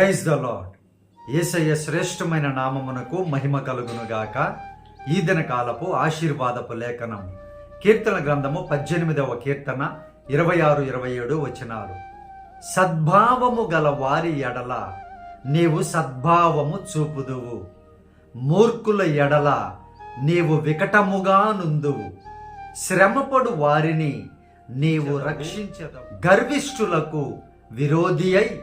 Praise the lord ఏసయ్య శ్రేష్టమైన నామమునకు మహిమ కలుగునుగాక. ఈ దిన కాలపు ఆశీర్వాదపు లేఖనం. కీర్తన గ్రంథము పద్దెనిమిదవ కీర్తన ఇరవై ఆరు ఇరవై ఏడు వచనాలు. సద్భావము గల వారి ఎడల నీవు సద్భావము చూపుదువు. మూర్ఖుల ఎడల నీవు వికటముగా నుందువు. శ్రమపడు వారిని నీవు రక్షించదు గర్విష్ఠులకు విరోధి అయి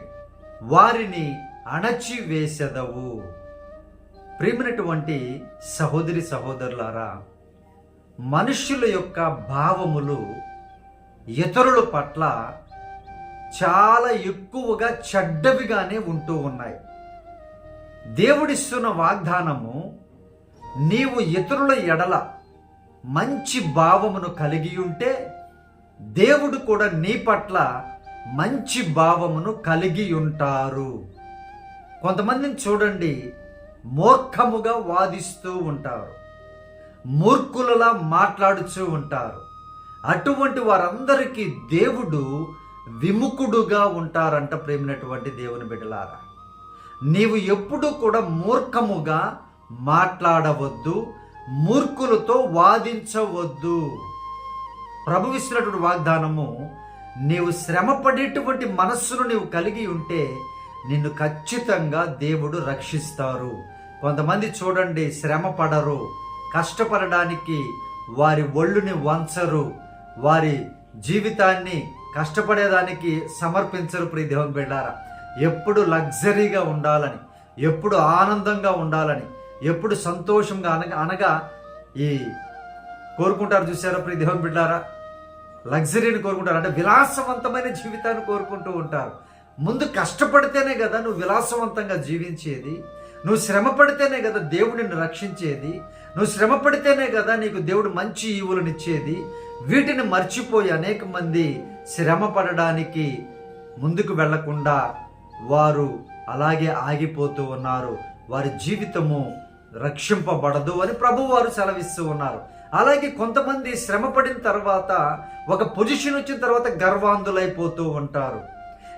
వారిని అణచివేసెదవు ప్రేమినటువంటి సహోదరి సహోదరులారా మనుష్యుల యొక్క భావములు ఇతరుల పట్ల చాలా ఎక్కువగా చెడ్డవిగానే ఉంటూ ఉన్నాయి. దేవుడిస్తున్న వాగ్దానము నీవు ఇతరుల ఎడల మంచి భావమును కలిగి ఉంటే దేవుడు కూడా నీ పట్ల మంచి భావమును కలిగి ఉంటారు. కొంతమందిని చూడండి మూర్ఖముగా వాదిస్తూ ఉంటారు. మూర్ఖులలా మాట్లాడుతూ ఉంటారు. అటువంటి వారందరికీ దేవుడు విముఖుడుగా ఉంటారంట ప్రేమినటువంటి దేవుని బిడ్డలారా. నీవు ఎప్పుడు కూడా మూర్ఖముగా మాట్లాడవద్దు మూర్ఖులతో వాదించవద్దు. ప్రభు ఇచ్చినటువంటి వాగ్దానము నీవు శ్రమపడేటువంటి మనస్సును నీవు కలిగి ఉంటే నిన్ను ఖచ్చితంగా దేవుడు రక్షిస్తారు. కొంతమంది చూడండి శ్రమ పడరు కష్టపడడానికి వారి ఒళ్ళుని వంచరు. వారి జీవితాన్ని కష్టపడేదానికి సమర్పించరు ప్రీ దేవుని బిడ్డారా. ఎప్పుడు లగ్జరీగా ఉండాలని ఎప్పుడు ఆనందంగా ఉండాలని ఎప్పుడు సంతోషంగా అనగా అనగా ఈ కోరుకుంటారు చూసారా ప్రీ దేవుని బిడ్డారా? లగ్జరీని కోరుకుంటారు. అంటే విలాసవంతమైన జీవితాన్ని కోరుకుంటూ ఉంటారు. ముందు కష్టపడితేనే కదా నువ్వు విలాసవంతంగా జీవించేది. నువ్వు శ్రమ పడితేనే కదా దేవుడు నిన్ను రక్షించేది. నువ్వు శ్రమ పడితేనే కదా నీకు దేవుడు మంచి ఈవులనిచ్చేది వీటిని మర్చిపోయి అనేక మంది శ్రమ పడడానికి ముందుకు వెళ్ళకుండా వారు అలాగే ఆగిపోతూ ఉన్నారు. వారి జీవితము రక్షింపబడదు అని ప్రభువారు సెలవిస్తూ ఉన్నారు. అలాగే కొంతమంది శ్రమ పడిన తర్వాత ఒక పొజిషన్ వచ్చిన తర్వాత గర్వాంధులైపోతూ ఉంటారు.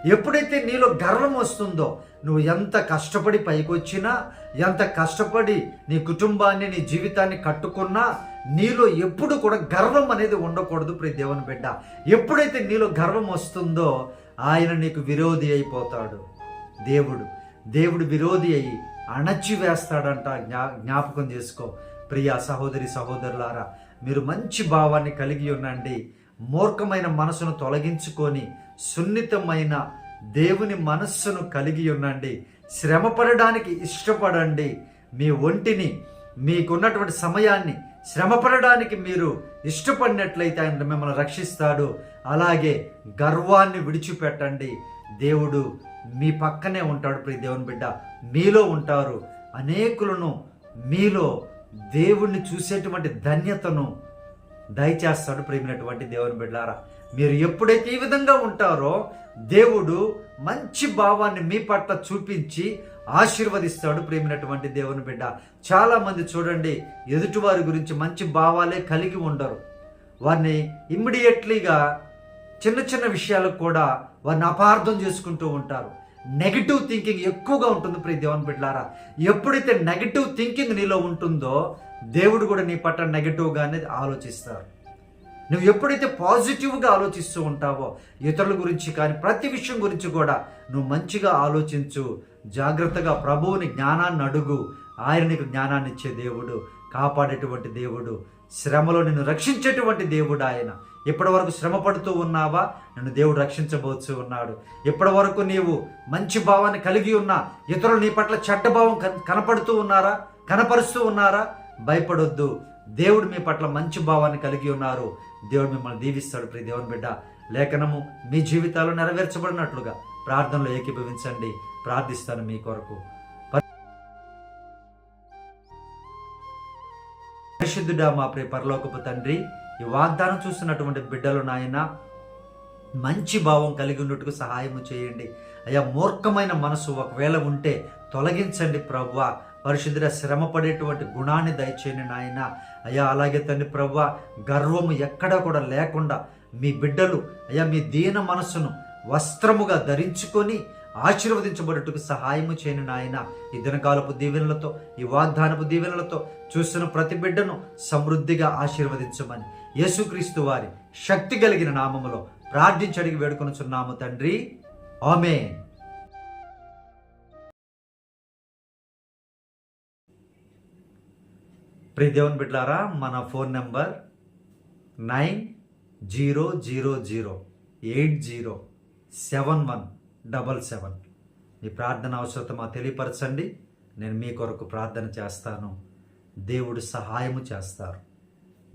ఎప్పుడైతే నీలో గర్వం వస్తుందో నువ్వు ఎంత కష్టపడి పైకొచ్చినా ఎంత కష్టపడి నీ కుటుంబాన్ని నీ జీవితాన్ని కట్టుకున్నా నీలో ఎప్పుడు కూడా గర్వం అనేది ఉండకూడదు ప్రియ దేవుని బిడ్డ. ఎప్పుడైతే నీలో గర్వం వస్తుందో ఆయన నీకు విరోధి అయిపోతాడు. దేవుడు దేవుడు విరోధి అయి అణచివేస్తాడంట జ్ఞా జ్ఞాపకం చేసుకో. ప్రియ సహోదరి సహోదరులారా మీరు మంచి భావాన్ని కలిగి ఉండండి. మూర్ఖమైన మనసును తొలగించుకొని సున్నితమైన దేవుని మనస్సును కలిగి ఉండండి. శ్రమపడడానికి ఇష్టపడండి. మీ ఒంటిని మీకున్నటువంటి సమయాన్ని శ్రమపడడానికి మీరు ఇష్టపడినట్లయితే ఆయన మిమ్మల్ని రక్షిస్తాడు. అలాగే గర్వాన్ని విడిచిపెట్టండి. దేవుడు మీ పక్కనే ఉంటాడు ప్రియ దేవుని బిడ్డ. మీలో ఉంటారు. అనేకులను మీలో దేవుణ్ణి చూసేటువంటి ధన్యతను దయచేస్తాడు ప్రేమినటువంటి దేవుని బిడ్డారా. మీరు ఎప్పుడైతే ఈ విధంగా ఉంటారో దేవుడు మంచి భావాన్ని మీ పట్ల చూపించి ఆశీర్వదిస్తాడు ప్రేమినటువంటి దేవుని బిడ్డ. చాలామంది చూడండి ఎదుటివారి గురించి మంచి భావాలే కలిగి ఉండరు. వారిని ఇమ్మీడియట్లీగా చిన్న చిన్న విషయాలకు కూడా వారిని అపార్థం చేసుకుంటూ ఉంటారు. నెగిటివ్ థింకింగ్ ఎక్కువగా ఉంటుంది ప్రియ దేవుని బిడ్డలారా. ఎప్పుడైతే నెగిటివ్ థింకింగ్ నీలో ఉంటుందో దేవుడు కూడా నీ పట్ల నెగిటివ్గానే ఆలోచిస్తారు. నువ్వు ఎప్పుడైతే పాజిటివ్గా ఆలోచిస్తూ ఉంటావో ఇతరుల గురించి కానీ ప్రతి విషయం గురించి కూడా నువ్వు మంచిగా ఆలోచించు జాగ్రత్తగా ప్రభువుని జ్ఞానాన్ని అడుగు ఆయన నీకు జ్ఞానాన్ని ఇచ్చే దేవుడు కాపాడేటువంటి దేవుడు శ్రమలో నిన్ను రక్షించేటువంటి దేవుడు ఆయన. ఇప్పటి వరకు శ్రమ పడుతూ ఉన్నావా? నిన్ను దేవుడు రక్షించబోతూ ఉన్నాడు. ఇప్పటి వరకు నీవు మంచి భావాన్ని కలిగి ఉన్నా ఇతరులు నీ పట్ల చెడ్డ భావం కన్- కనపడుతూ ఉన్నారా? కనపరుస్తూ ఉన్నారా? భయపడొద్దు. దేవుడు మీ పట్ల మంచి భావాన్ని కలిగి ఉన్నారు. దేవుడు మిమ్మల్ని దీవిస్తాడు ప్రియ దేవుని బిడ్డ. లేఖనము మీ జీవితాలు నెరవేర్చబడినట్లుగా ప్రార్థనలో ఏకీభవించండి. ప్రార్థిస్తాను మీ కొరకు. పరిశుద్ధుడా మా ప్రియ పరలోకపు తండ్రి ఈ వాగ్దానం చూస్తున్నటువంటి బిడ్డలు నాయన మంచి భావం కలిగి ఉన్నట్టుకు సహాయము చేయండి. అయ్యా మూర్ఖమైన మనసు ఒకవేళ ఉంటే తొలగించండి ప్రవ్వ. పరిశుద్ధుడ శ్రమ పడేటువంటి గుణాన్ని దయచేయండి నాయన. అయ్యా అలాగే తండ్రి ప్రవ్వ గర్వము ఎక్కడా కూడా లేకుండా మీ బిడ్డలు అయ్యా మీ దీన మనసును వస్త్రముగా ధరించుకొని ఆశీర్వదించబడుటకు సహాయము చేయని నాయన. ఈ దినకాలపు దీవెనలతో ఈ వాగ్దానపు దీవెనలతో చూస్తున్న ప్రతి బిడ్డను సమృద్ధిగా ఆశీర్వదించమని. యేసుక్రీస్తు వారి శక్తి కలిగిన నామములో ప్రార్థించడికి వేడుకొనుచున్నాము తండ్రి. ఆమె ప్రియ దేవుని బిడ్డారా మన phone number nine zero zero zero eight zero seven one double seven. మీ ప్రార్థన అవసరత మా తెలియపరచండి. నేను మీ కొరకు ప్రార్థన చేస్తాను. దేవుడు సహాయము చేస్తారు.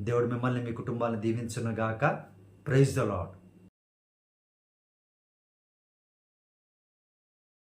దేవుడు మిమ్మల్ని మీ కుటుంబాన్ని దీవించునుగాక. Praise the lord